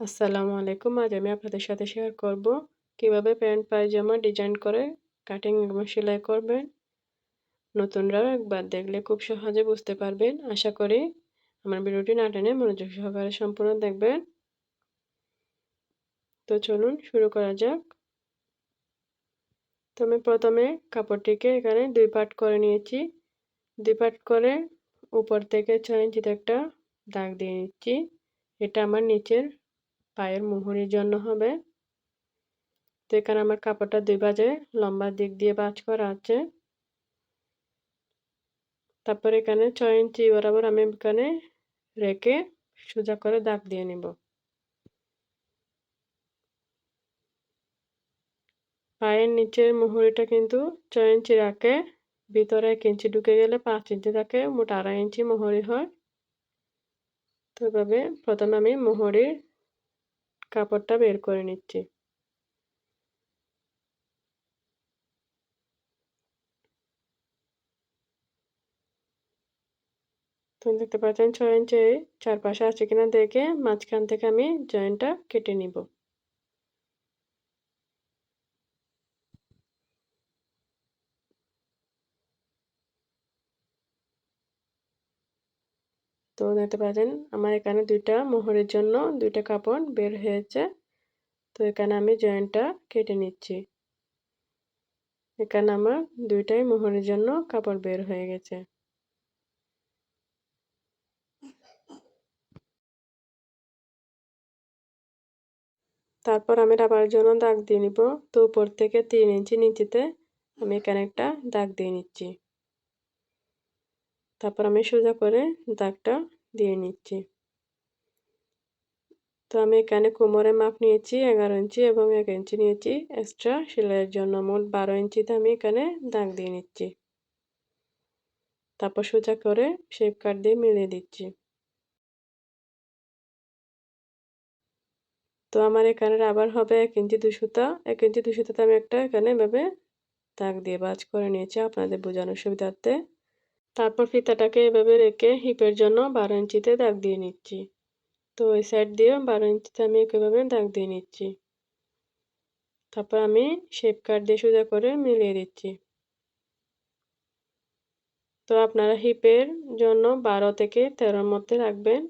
আসসালামু আলাইকুম। আজ আমি আপনাদের সাথে শেয়ার করব কীভাবে প্যান্ট পায়জামা ডিজাইন করে কাটিং এবং সেলাই করবেন। নতুনরাও একবার দেখলে খুব সহজে বুঝতে পারবেন। আশা করি আমার ভিডিওটি না টেনে মনোযোগ সহকারে সম্পূর্ণ দেখবেন। তো চলুন শুরু করা যাক। তো আমি প্রথমে কাপড়টিকে এখানে দুই পার্ট করে নিয়েছি। দুই পার্ট করে উপর থেকে ছয় ইঞ্চিতে একটা দাগ দিয়ে নিচ্ছি। এটা আমার নিচের পায়ের মুহুরির জন্য হবে। তো এখানে আমার কাপড়টা দুই বাজে লম্বা দিক দিয়ে বাজ করা আছে। তারপর এখানে ছয় ইঞ্চি বরাবর আমি এখানে রেখে সোজা করে দাগ দিয়ে নিব। পায়ের নিচের মুহুরিটা কিন্তু ছয় ইঞ্চি রাখে, ভিতরে এক ইঞ্চি ঢুকে গেলে পাঁচ ইঞ্চি থাকে, মোট আড়াই ইঞ্চি মুহুরি হয়। তো এভাবে প্রথমে আমি মুহুরির কাপড়টা বের করে নিচ্ছি। তুমি দেখতে পাচ্ছেন ছয় ইঞ্চি চারপাশে আছে কিনা দেখে মাঝখান থেকে আমি জয়েন্টটা কেটে নিব। তো দেখতে পাচ্ছেন, আমার এখানে দুইটা মোহরের জন্য দুইটা কাপড় বের হয়েছে। তো এখানে আমি জয়েন্টটা কেটে নিচ্ছি। এখানে আমার দুইটাই মোহরের জন্য কাপড় বের হয়ে গেছে। তারপর আমি রাবার জন্য দাগ দিয়ে নিব। তো উপর থেকে তিন ইঞ্চি নিচেতে আমি এখানে একটা দাগ দিয়ে নিচ্ছি। তারপর আমি সোজা করে দাগটা দিয়ে নিচ্ছি। তো আমি এখানে কোমরে মাপ নিয়েছি এগারো ইঞ্চি এবং এক ইঞ্চি নিয়েছি এক্সট্রা সেলাইয়ের জন্য। মোট বারো ইঞ্চিতে আমি এখানে দাগ দিয়ে নিচ্ছি। তারপর সোজা করে শেপ কাট দিয়ে মিলিয়ে দিচ্ছি। তো আমার এখানে আবার হবে এক ইঞ্চি দুশোতা এক ইঞ্চি দুশোতাতে আমি একটা এখানে এভাবে দাগ দিয়ে বাজ করে নিয়েছি। আপনাদের বোঝানোর সুবিধার্থে তারপর ফিতাটাকে এভাবে রেখে হিপের জন্য বারো ইঞ্চিতে দাগ দিয়ে নিচ্ছি। তো ওই সাইড দিয়ে বারো ইঞ্চিতে আমি একইভাবে দাগ দিয়ে নিচ্ছি। তারপর আমি শেপ কাট দিয়ে সোজা করে মিলিয়ে দিচ্ছি। তো আপনারা হিপের জন্য বারো থেকে তেরোর মধ্যে রাখবেন।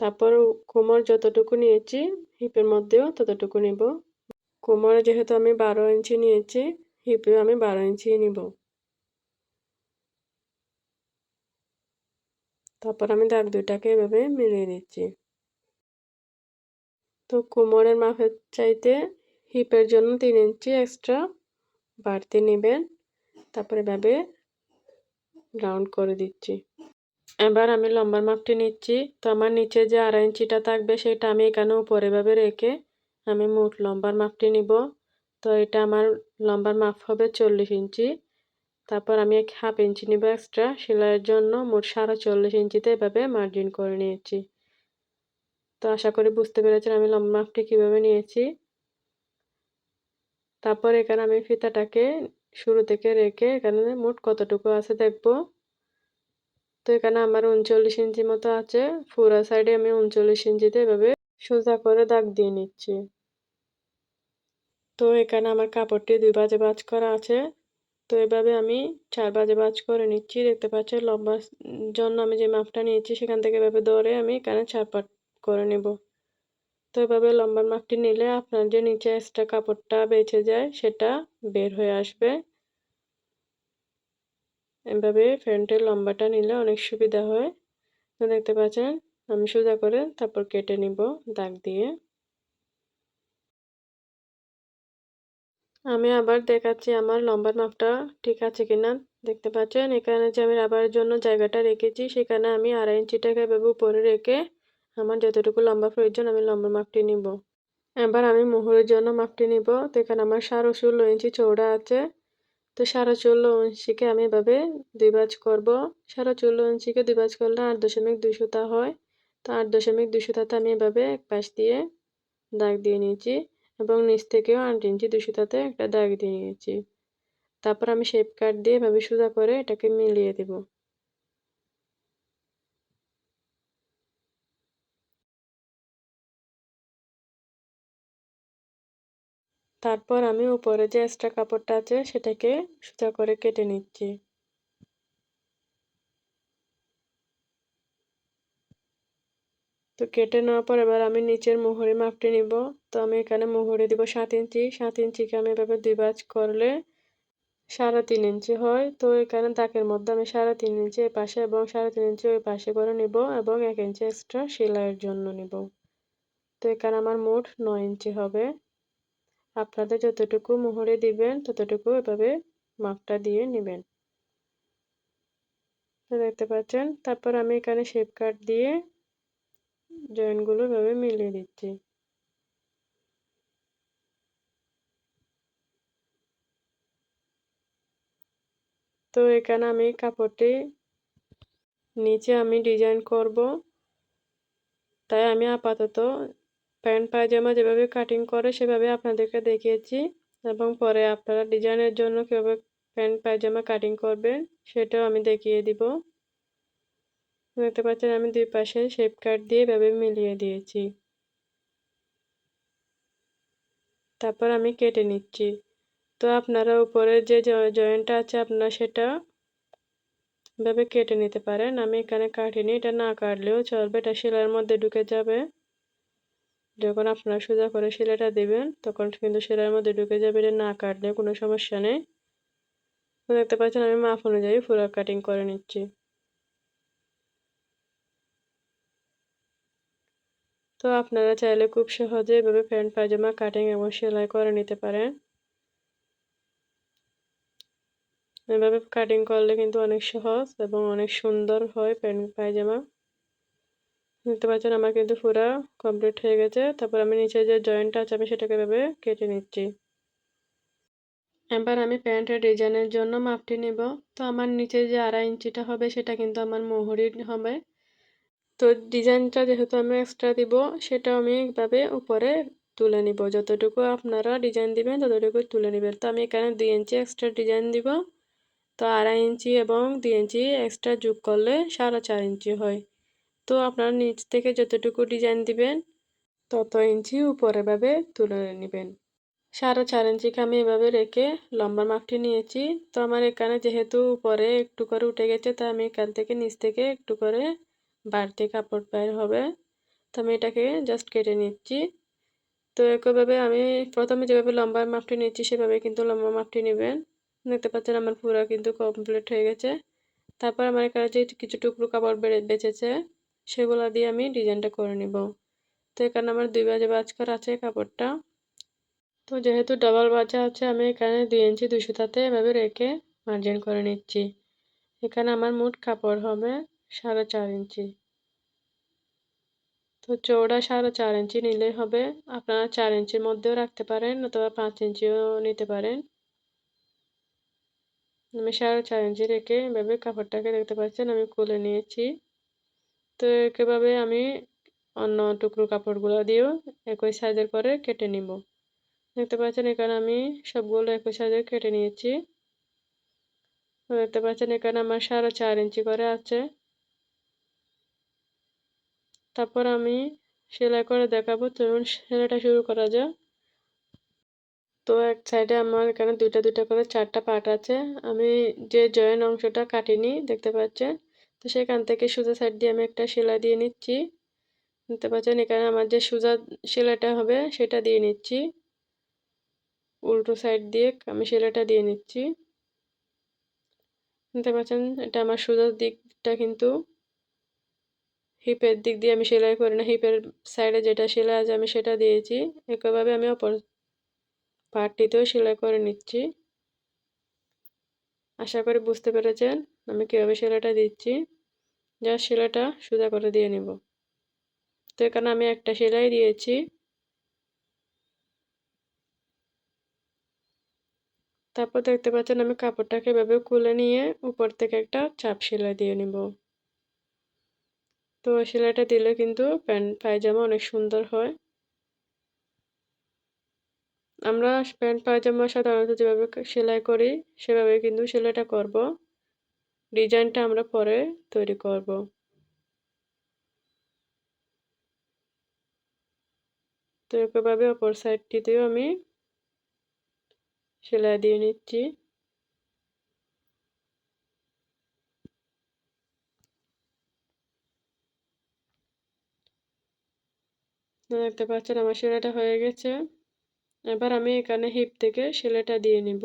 তারপর কোমর যতটুকু নিয়েছি, হিপের মধ্যেও ততটুকু নিব। কোমরে যেহেতু আমি বারো ইঞ্চি নিয়েছি, হিপেও আমি বারো ইঞ্চি নিব। তারপর আমি দাগ দুইটাকে এভাবে মিলিয়ে দিচ্ছি তো কোমরের মাপের চাইতে হিপের জন্য তিন ইঞ্চি এক্সট্রা বাড়তি নেবেন। তারপরে এভাবে রাউন্ড করে দিচ্ছি। এবার আমি লম্বার মাপটি নিচ্ছি। তো আমার নিচে যে আড়াই ইঞ্চিটা থাকবে সেটা আমি এখানে উপরে ভাবে রেখে আমি মোট লম্বার মাপটি নিব। তো এটা আমার লম্বার মাপ হবে চল্লিশ ইঞ্চি। তারপর আমি এক হাফ ইঞ্চি নিব এক্সট্রা সেলাইয়ের জন্য মোট সাড়ে চল্লিশ ইঞ্চিতে এভাবে মার্জিন করে নিয়েছি। তো আশা করি বুঝতে পেরেছেন আমি লম্বা মাপটি কীভাবে নিয়েছি। তারপর এখানে আমি ফিতাটাকে শুরু থেকে রেখে এখানে মোট কতটুকু আছে দেখব। তো এখানে আমার উনচল্লিশ ইঞ্চি মতো আছে ফুরা সাইডে আমি উনচল্লিশ ইঞ্চিতে এভাবে সোজা করে দাগ দিয়ে নিচ্ছি। তো এখানে আমার কাপড়টি দুই বাজে বাজ করা আছে। তো এভাবে আমি চার বাজে বাজ করে নিচ্ছি। দেখতে পাচ্ছি লম্বার জন্য আমি যে মাপটা নিয়েছি সেখান থেকে এভাবে ধরে আমি এখানে চার পাট করে নেব। তো এভাবে লম্বার মাপটি নিলে আপনার যে নিচে এক্সট্রা কাপড়টা বেঁচে যায় সেটা বের হয়ে আসবে। এভাবে ফ্রন্টের লম্বাটা নিলে অনেক সুবিধা হয়। তো দেখতে পাচ্ছেন আমি সোজা করে তারপর কেটে নিব দাগ দিয়ে। আমি আবার দেখাচ্ছি আমার লম্বার মাপটা ঠিক আছে কিনা। দেখতে পাচ্ছেন, এখানে যে আমি রাবারের জন্য জায়গাটা রেখেছি, সেখানে আমি আড়াই ইঞ্চিটাকে এভাবে উপরে রেখে আমার যতটুকু লম্বা প্রয়োজন আমি লম্বা মাপটি নিব। এবার আমি মোহরের জন্য মাপটি নিব। তো এখানে আমার সাড়ে ষোলো ইঞ্চি চৌড়া আছে। তো সাড়ে ষোলো ইঞ্চিকে আমি এভাবে দুই বাজ করব। সাড়ে ষোলো ইঞ্চিকে দুই বাজ করলে আট দশমিক দুই হয়। তো আট দশমিক দুই আমি এভাবে এক পাশ দিয়ে দাগ দিয়ে নিয়েছি। এবং নিচ থেকেও আট ইঞ্চি দুই সুতাতে একটা দাগ দিয়ে নিয়েছি। তারপর আমি শেপ কাট দিয়ে এভাবে সুতা করে এটাকে মিলিয়ে দেব। তারপর আমি উপরে যে এক্সট্রা কাপড়টা আছে সেটাকে সুতা করে কেটে নিচ্ছি। তো কেটে নেওয়ার পর এবার আমি নিচের মোহরি মাপটি নিব। তো আমি এখানে মোহরি দিব সাত ইঞ্চি। সাত ইঞ্চিকে আমি এভাবে দুই ভাঁজ করলে সাড়ে তিন ইঞ্চি হয়। তো এখানে দাগের মধ্যে আমি সাড়ে তিন ইঞ্চি এই পাশে এবং সাড়ে তিন ইঞ্চি ওই পাশে করে নিব এবং এক ইঞ্চি এক্সট্রা সেলাইয়ের জন্য নিব। তো এখানে আমার মোট নয় ইঞ্চি হবে। আপনাদের যতটুকু মোহরে দিবেন, ততটুকু এভাবে মাপটা দিয়ে নেবেন। দেখতে পাচ্ছেন, তারপর আমি এখানে শেপ কাট দিয়ে জয়েন্টগুলো এভাবে মিলিয়ে দিচ্ছি। তো এখানে আমি কাপড়টি নিচে আমি ডিজাইন করব। তাই আমি আপাতত প্যান্ট, পায়জামা যেভাবে কাটিং করে সেভাবে আপনাদেরকে দেখিয়েছি এবং পরে আপনারা ডিজাইনের জন্য কীভাবে প্যান্ট, পায়জামা কাটিং করবেন সেটাও আমি দেখিয়ে দিব। দেখতে পাচ্ছেন, আমি দুই পাশে শেপ কাট দিয়ে এভাবে মিলিয়ে দিয়েছি। তারপর আমি কেটে নিচ্ছি। তো আপনারা উপরে যে জয়েন্টটা আছে আপনারা সেটা এভাবে কেটে নিতে পারেন। আমি এখানে কাটিনি, এটা না কাটলেও চলবে, এটা শিলার মধ্যে ঢুকে যাবে। যখন আপনারা সোজা করে সেলাইটা দেবেন, তখন কিন্তু সেলাইয়ের মধ্যে ঢুকে যাবে, এটা না কাটলে কোনো সমস্যা নেই। দেখতে পাচ্ছেন, আমি মাপ অনুযায়ী ফুরা কাটিং করে নিচ্ছি। তো আপনারা চাইলে খুব সহজে এভাবে প্যান্ট, পায়জামা কাটিং এবং সেলাই করে নিতে পারেন। এভাবে কাটিং করলে কিন্তু অনেক সহজ এবং অনেক সুন্দর হয় প্যান্ট, পায়জামা। দেখতে পাচ্ছেন আমার কিন্তু পুরা কমপ্লিট হয়ে গেছে। তারপর আমি নিচে যে জয়েন্টটা আছে, আমি সেটাকে এভাবে কেটে নিচ্ছি। এবার আমি প্যান্টের ডিজাইনের জন্য মাপটি নিব। তো আমার নিচে যে আড়াই ইঞ্চিটা হবে, সেটা কিন্তু আমার মোহরি হবে। তো ডিজাইনটা যেহেতু আমি এক্সট্রা দিব সেটা আমি এইভাবে উপরে তুলে নিব। যতটুকু আপনারা ডিজাইন দিবেন, ততটুকু তুলে নেবেন। তো আমি এখানে দুই ইঞ্চি এক্সট্রা ডিজাইন দিব। তো আড়াই ইঞ্চি এবং দুই ইঞ্চি এক্সট্রা যোগ করলে সাড়ে চার ইঞ্চি হয়। তো আপনারা নিচ থেকে যতটুকু ডিজাইন দিবেন, তত ইঞ্চি উপরে ভাবে তুলে নেবেন। সাড়ে চার ইঞ্চিকে আমি এভাবে রেখে লম্বা মাপটি নিয়েছি। তো আমার এখানে যেহেতু উপরে একটু করে উঠে গেছে, তাই আমি এখান থেকে নিচ থেকে একটু করে বাড়তি কাপড় বের হবে। তো আমি এটাকে জাস্ট কেটে নিচ্ছি। তো একইভাবে আমি প্রথমে যেভাবে লম্বা মাপটি নিচ্ছি, সেভাবে কিন্তু লম্বা মাপটি নেবেন। দেখতে পাচ্ছেন আমার পুরো কিন্তু কমপ্লিট হয়ে গেছে। তারপর আমার যে কিছু টুকরো কাপড় বেঁচেছে, সেগুলো দিয়ে আমি ডিজাইনটা করে নিব। তো এখানে আমার দুই বাজে বাজ করা আছে কাপড়টা। তো যেহেতু ডাবল বাজা আছে, আমি এখানে দুই ইঞ্চি দুশো তাতে এভাবে রেখে মার্জিন করে নিচ্ছি। এখানে আমার মোট কাপড় হবে সাড়ে চার ইঞ্চি। তো চৌড়া সাড়ে চার ইঞ্চি নিলেই হবে, আপনারা চার ইঞ্চির মধ্যেও রাখতে পারেন অথবা পাঁচ ইঞ্চিও নিতে পারেন। আমি সাড়ে চার ইঞ্চি রেখে এভাবে কাপড়টাকে দেখতে পাচ্ছেন, আমি খুলে নিয়েছি। তো একেভাবে আমি অন্য টুকরো কাপড়গুলো দিয়েও একই সাইজের করে কেটে নিব। দেখতে পাচ্ছেন এখানে আমি সবগুলো একই সাইজের কেটে নিয়েছি। দেখতে পাচ্ছেন এখানে আমার সাড়ে চার ইঞ্চি করে আছে। তারপর আমি সেলাই করে দেখাবো। চলুন সেলাইটা শুরু করা যায় তো এক সাইডে আমার এখানে দুইটা দুইটা করে চারটা পার্ট আছে। আমি যে জয়েন অংশটা কাটিনি, দেখতে পাচ্ছেন? তো সেখান থেকে সোজা সাইড দিয়ে আমি একটা সেলাই দিয়ে নিচ্ছি। দেখতে পাচ্ছেন? এখানে আমার যে সোজা সেলাইটা হবে, সেটা দিয়ে নিচ্ছি। উল্টো সাইড দিয়ে আমি সেলাইটা দিয়ে নিচ্ছি। দেখতে পাচ্ছেন? এটা আমার সোজা দিকটা কিন্তু হিপের দিক দিয়ে আমি সেলাই করি না। হিপের সাইডে যেটা সেলাই আছে আমি সেটা দিয়েছি। একইভাবে আমি অপর পার্টটিতেও সেলাই করে নিচ্ছি। আশা করি বুঝতে পেরেছেন আমি কীভাবে সেলাইটা দিচ্ছি। যা সেলাইটা সোজা করে দিয়ে নেব। তো এখানে আমি একটা সেলাই দিয়েছি। তারপর দেখতে পাচ্ছেন আমি কাপড়টাকে এভাবে খুলে নিয়ে উপর থেকে একটা চাপ সেলাই দিয়ে নিব। তো সেলাইটা দিলে কিন্তু প্যান্ট পায়জামা অনেক সুন্দর হয়। আমরা প্যান্ট, পায়জামা সাধারণত যেভাবে সেলাই করি, সেভাবে কিন্তু সেলাইটা করব। ডিজাইনটা আমরা পরে তৈরি করব। তো একইভাবে অপর সাইডটিতেও আমি সেলাই দিয়ে নিচ্ছি। দেখতে পাচ্ছেন আমার সেলাইটা হয়ে গেছে। এবার আমি এখানে হিপ থেকে সেলাইটা দিয়ে নিব।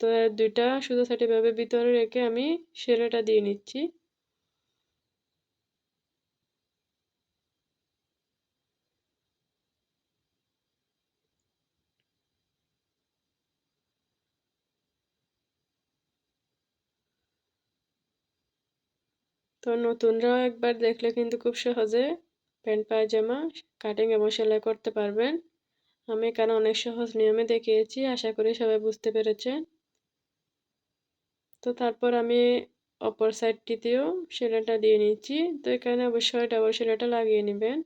তো দুইটা সুতো সাইড এভাবে ভিতরে রেখে আমি সেলাইটা দিয়ে নিচ্ছি। তো নতুনরাও একবার দেখলে কিন্তু খুব সহজে প্যান্ট, পায়জামা কাটিং এবং সেলাই করতে পারবেন। আমি এখানে অনেক সহজ নিয়মে দেখিয়েছি, আশা করি সবাই বুঝতে পেরেছেন। তো তারপর আমি অপর সাইডটিতেও সেলাইটা দিয়ে নিচ্ছি। তো এখানে অবশ্যই ডাবল সেলাইটা লাগিয়ে নেবেন।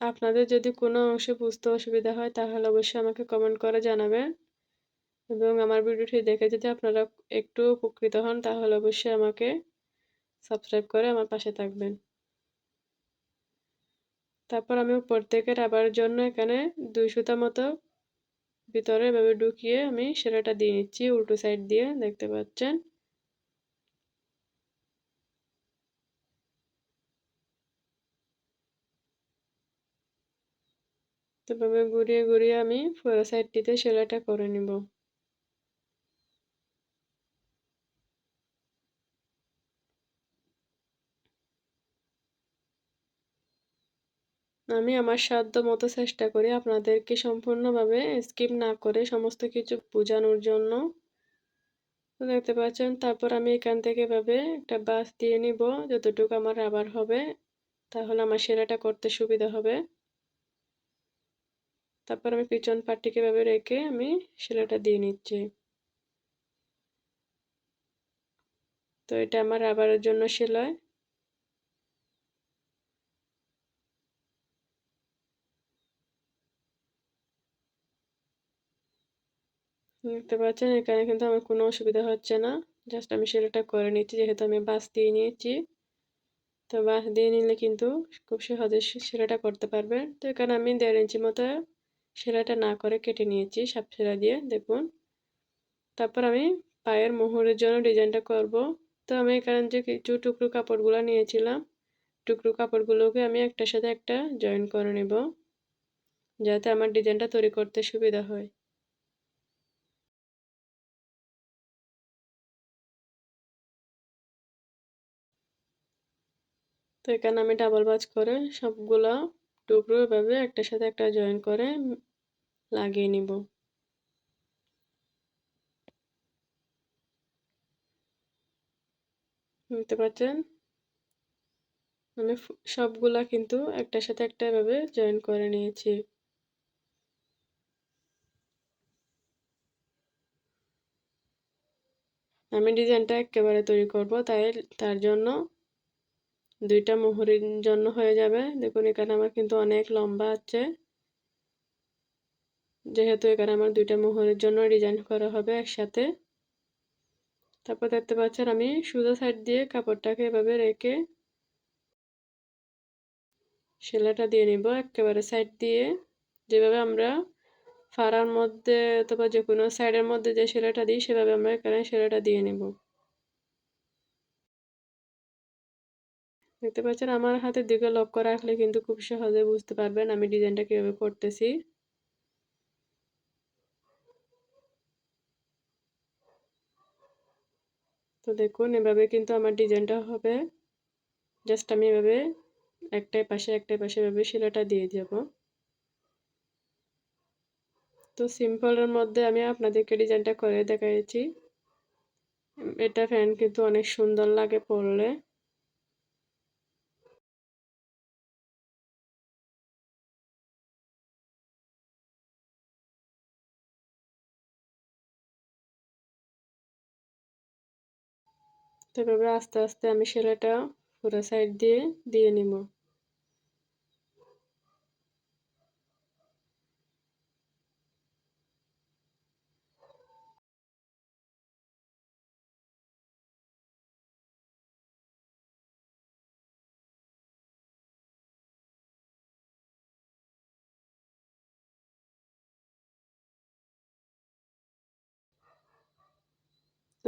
আপনাদের যদি কোনো অংশে বুঝতে অসুবিধা হয়, তাহলে অবশ্যই আমাকে কমেন্ট করে জানাবেন। এবং আমার ভিডিওটি দেখে যদি আপনারা একটু উপকৃত হন, তাহলে অবশ্যই আমাকে সাবস্ক্রাইব করে আমার পাশে থাকবেন। তারপর আমি উপর থেকে রাবার জন্য এখানে দুই সুতা মতো ভিতরে এভাবে ঢুকিয়ে আমি সেরাটা দিয়ে নিচ্ছি, উল্টো সাইড দিয়ে, দেখতে পাচ্ছেন। তো ঘুরিয়ে ঘুরিয়ে আমি পুরো সাইডটিতে সেলাইটা করে নিব। আমি আমার সাধ্য মতো চেষ্টা করি আপনাদেরকে সম্পূর্ণভাবে স্কিপ না করে সমস্ত কিছু বোঝানোর জন্য। তো দেখতে পাচ্ছেন, তারপর আমি এখান থেকে এভাবে একটা বাস দিয়ে নিব, যতটুকু আমার রাবার হবে, তাহলে আমার সেরাটা করতে সুবিধা হবে। তারপর আমি পিছন পাটটিকে এভাবে রেখে আমি সেলাইটা দিয়ে নিচ্ছি। তো এটা আমার রাবারের জন্য সেলাই। দেখতে পাচ্ছেন, এখানে কিন্তু আমার কোনো অসুবিধা হচ্ছে না। জাস্ট আমি সেলাইটা করে নিচ্ছি, যেহেতু আমি বাস দিয়ে নিয়েছি। তো বাস দিয়ে নিলে কিন্তু খুব সহজে সেলাইটা করতে পারবেন তো এখানে আমি দেড় ইঞ্চি মতো সেলাইটা না করে কেটে নিয়েছি, সাপ সেলাই দিয়ে, দেখুন। তারপর আমি পায়ের মোহরের জন্য ডিজাইনটা করব। তো আমি এখানে যে কিছু টুকরো কাপড়গুলো নিয়েছিলাম, টুকরো কাপড়গুলোকে আমি একটার সাথে একটা জয়েন করে নেব, যাতে আমার ডিজাইনটা তৈরি করতে সুবিধা হয়। তো এখানে আমি ডাবল বাজ করে সবগুলো টুকরো এভাবে একটার সাথে একটা জয়েন করে লাগিয়ে নিব। বুঝতে পারছেন? আমি সবগুলা কিন্তু একটার সাথে একটা এভাবে জয়েন করে নিয়েছি। আমি ডিজাইনটা একেবারে তৈরি করব, তাই, তার জন্য দুইটা মোহরের জন্য হয়ে যাবে। দেখুন, এখানে আমার কিন্তু অনেক লম্বা আছে। যেহেতু এখানে আমার দুইটা মোহরের জন্য ডিজাইন করা হবে একসাথে। তারপর দেখতে পাচ্ছেন, আমি সুতো সাইড দিয়ে কাপড়টাকে এভাবে রেখে সেলাইটা দিয়ে নিব একেবারে সাইড দিয়ে। যেভাবে আমরা ফাড়ার মধ্যে অথবা যে কোনো সাইডের মধ্যে যে সেলাইটা দিই, সেভাবে আমরা এখানে সেলাইটা দিয়ে নিব। দেখতে পাচ্ছেন, আমার হাতের দিকে লক্ষ্য রাখলে কিন্তু খুব সহজে বুঝতে পারবেন আমি ডিজাইনটা কীভাবে করতেছি। তো দেখুন, এভাবে কিন্তু আমার ডিজাইনটা হবে। জাস্ট আমি এভাবে একটাই পাশে একটাই পাশে এভাবে শিলাটা দিয়ে যাব। তো সিম্পলের মধ্যে আমি আপনাদেরকে ডিজাইনটা করে দেখাইছি এটা ফ্যান কিন্তু অনেক সুন্দর লাগে পরলে। এভাবে আস্তে আস্তে আমি সেলাইটা পুরো সাইড দিয়ে দিয়ে নিব।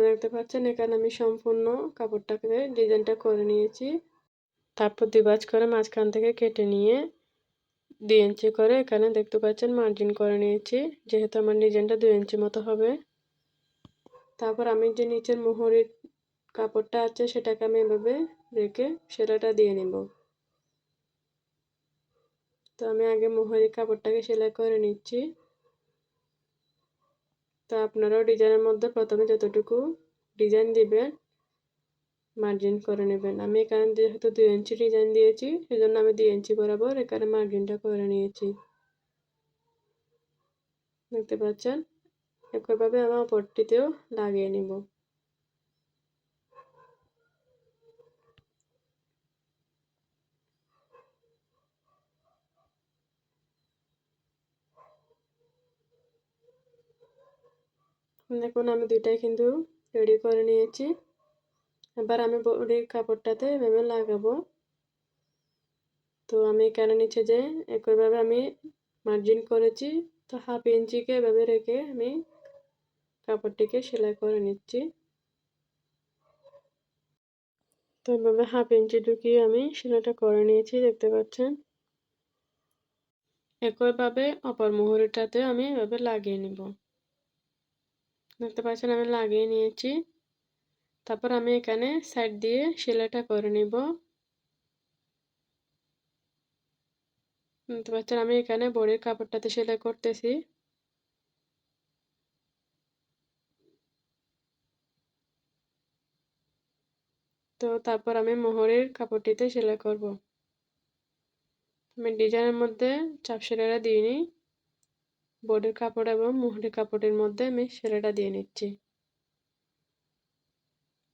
দেখতে পাচ্ছেন, এখানে আমি সম্পূর্ণ কাপড়টাকে ডিজাইনটা করে নিয়েছি। তারপর দুই বাজ করে মাঝখান থেকে কেটে নিয়ে দুই ইঞ্চি করে এখানে দেখতে পাচ্ছেন মার্জিন করে নিয়েছি, যেহেতু আমার ডিজাইনটা দুই ইঞ্চি মতো হবে। তারপর আমি যে নিচের মোহরের কাপড়টা আছে, সেটাকে আমি এভাবে রেখে সেলাইটা দিয়ে নিব। তো আমি আগে মোহরি কাপড়টাকে সেলাই করে নিচ্ছি। তো আপনারাও ডিজাইনের মধ্যে প্রথমে যতটুকু ডিজাইন দিবেন মার্জিন করে নেবেন। আমি এখানে যেহেতু দুই ইঞ্চি ডিজাইন দিয়েছি, সেজন্য আমি দুই ইঞ্চি বরাবর এখানে মার্জিনটা করে নিয়েছি। দেখতে পাচ্ছেন? একইভাবে আমার ওপরটিতেও লাগিয়ে নিব। দেখুন, আমি দুইটাই কিন্তু রেডি করে নিয়েছি। এবার আমি বডির কাপড়টাতে এভাবে লাগাবো। তো আমি কেন নিচে যে একইভাবে আমি মার্জিন করেছি, তো হাফ ইঞ্চিকে এভাবে রেখে আমি কাপড়টিকে সেলাই করে নিচ্ছি। তো এভাবে হাফ ইঞ্চি ঢুকিয়ে আমি সেলাইটা করে নিয়েছি, দেখতে পাচ্ছেন? একইভাবে অপর মুহুরিটাতে আমি এভাবে লাগিয়ে নিব। দেখতে পাচ্ছেন, আমি লাগিয়ে নিয়েছি। তারপর আমি এখানে সাইড দিয়ে সেলাইটা করে নিব। দেখতে পাচ্ছেন, আমি এখানে বড়ির কাপড়টাতে সেলাই করতেছি। তো তারপর আমি মোহরের কাপড়টিতে সেলাই করব। আমি ডিজাইনের মধ্যে চাপ সেলাইটা দিইনি বোর্ডের কাপড় এবং মোহরের কাপড়ের মধ্যে আমি সেলাইটা দিয়ে নিচ্ছি।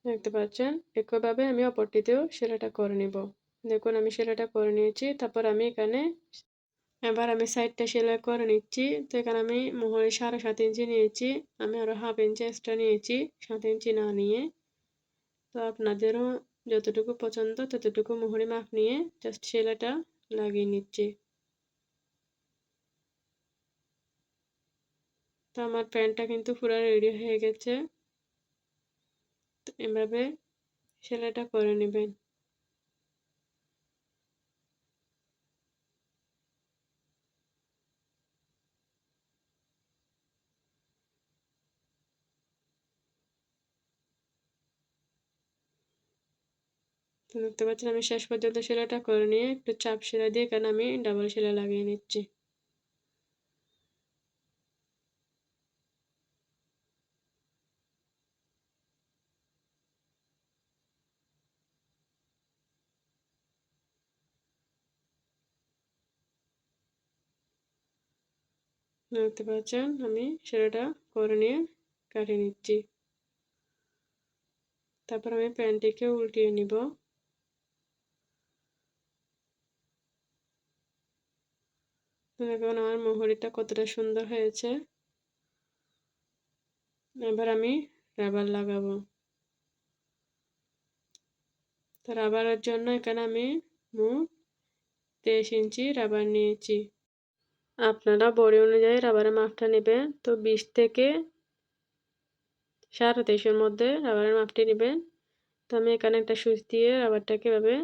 দেখতে পাচ্ছেন? একইভাবে আমি অপরটিতেও সেলাইটা করে নিব। দেখুন, আমি সেলাইটা করে নিয়েছি। তারপর আমি এখানে এবার আমি সাইডটা সেলাই করে নিচ্ছি। তো এখানে আমি মোহরে সাড়ে সাত ইঞ্চি নিয়েছি। আমি আরও হাফ ইঞ্চি এক্সট্রা নিয়েছি, সাত ইঞ্চি না নিয়ে। তো আপনাদেরও যতটুকু পছন্দ, ততটুকু মোহরি মাপ নিয়ে জাস্ট সেলাইটা লাগিয়ে নিচ্ছি। তো আমার প্যান্টটা কিন্তু পুরো রেডি হয়ে গেছে। তো এভাবে সেলাইটা করে নেবেন। দেখতে পাচ্ছেন আমি শেষ পর্যন্ত সেলাইটা করে নিয়ে একটু চাপ সেলাই দিয়ে এখানে আমি ডাবল সেলাই লাগিয়ে নিচ্ছি। দেখতে পাচ্ছেন, আমি সেটা করে নিয়ে কাটিয়ে নিচ্ছি। তারপর আমি প্যান্টটিকে উল্টিয়ে নিব। দেখুন, আমার মোহরিটা কতটা সুন্দর হয়েছে। এবার আমি রাবার লাগাবো। তো রাবারের জন্য এখানে আমি মোট তেইশ ইঞ্চি রাবার নিয়েছি। আপনারা বডি অনুযায়ী রাবারের মাপটা নেবেন। তো বিশ থেকে সাড়ে তেইশের মধ্যে রাবারের মাপটি নেবেন। তো আমি এখানে একটা সুইচ দিয়ে রাবারটাকে এভাবে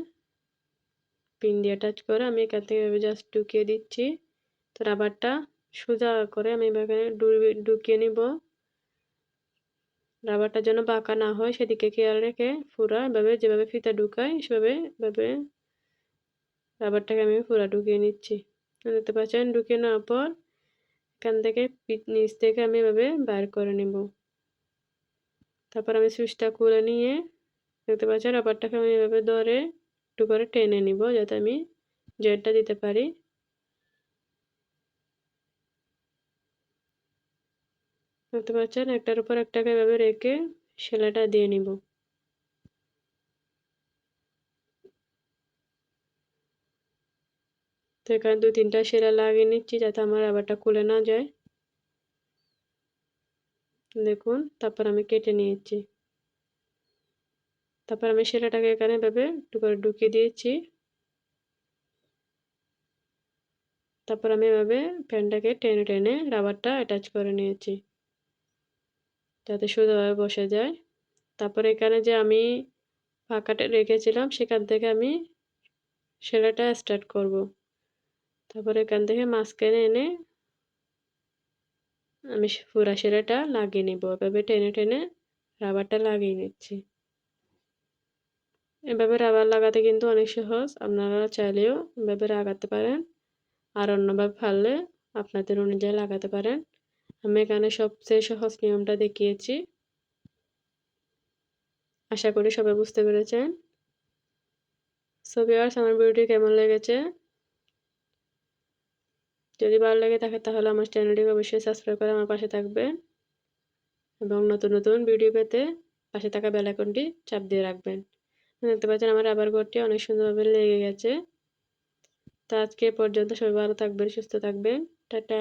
পিন দিয়ে টাচ করে আমি এখান থেকে এভাবে জাস্ট ঢুকিয়ে দিচ্ছি। তো রাবারটা সোজা করে আমি এভাবে ঢুকিয়ে নিব। রাবারটা যেন বাঁকা না হয় সেদিকে খেয়াল রেখে ফুরা এভাবে যেভাবে ফিতা ঢুকাই সেভাবে, এভাবে রাবারটাকে আমি ফুরা ঢুকিয়ে নিচ্ছি। দেখতে পাচ্ছেন, ঢুকে নেওয়ার পর এখান থেকে নিচ থেকে আমি এভাবে বাইর করে নেব। তারপর আমি সুইচটা খুলে নিয়ে দেখতে পাচ্ছেন, রাবারটাকে আমি এভাবে ধরে একটু করে টেনে নিব যাতে আমি জেটটা দিতে পারি। দেখতে পাচ্ছেন, একটার উপর একটাকে এভাবে রেখে সেলাইটা দিয়ে নিব। তো এখানে দু তিনটা সেরা লাগিয়ে নিচ্ছি যাতে আমার রাবারটা খুলে না যায়। দেখুন, তারপর আমি কেটে নিয়েছি। তারপর আমি সেলাইটাকে এখানে এভাবে একটু করে ঢুকিয়ে দিয়েছি। তারপর আমি এভাবে প্যানটাকে টেনে টেনে রাবারটা অ্যাটাচ করে নিয়েছি, যাতে সোজাভাবে বসে যায়। তারপর এখানে যে আমি ফাঁকাটা রেখেছিলাম, সেখান থেকে আমি সেলাইটা স্টার্ট করব। তারপর এখান থেকে মাঝখানে এনে আমি পুরা সেলাইটা লাগিয়ে নিব। এভাবে টেনে টেনে রাবারটা লাগিয়ে নিচ্ছি। এভাবে রাবার লাগাতে কিন্তু অনেক সহজ। আপনারা চাইলেও এভাবে লাগাতে পারেন। আর অন্যভাবে পারলে আপনাদের অনুযায়ী লাগাতে পারেন। আমি এখানে সবচেয়ে সহজ নিয়মটা দেখিয়েছি। আশা করি সবাই বুঝতে পেরেছেন। সো ভিউয়ার্স, আমার ভিডিওটি কেমন লেগেছে? যদি ভালো লেগে থাকে তাহলে আমার চ্যানেলটিকে অবশ্যই সাবস্ক্রাইব করে আমার পাশে থাকবেন এবং নতুন নতুন ভিডিও পেতে পাশে থাকা বেলাইকনটি চাপ দিয়ে রাখবেন। দেখতে পাচ্ছেন আমার আবার ঘরটি অনেক সুন্দরভাবে লেগে গেছে। তো আজকে পর্যন্ত সবাই ভালো থাকবেন, সুস্থ থাকবেন। টাটা!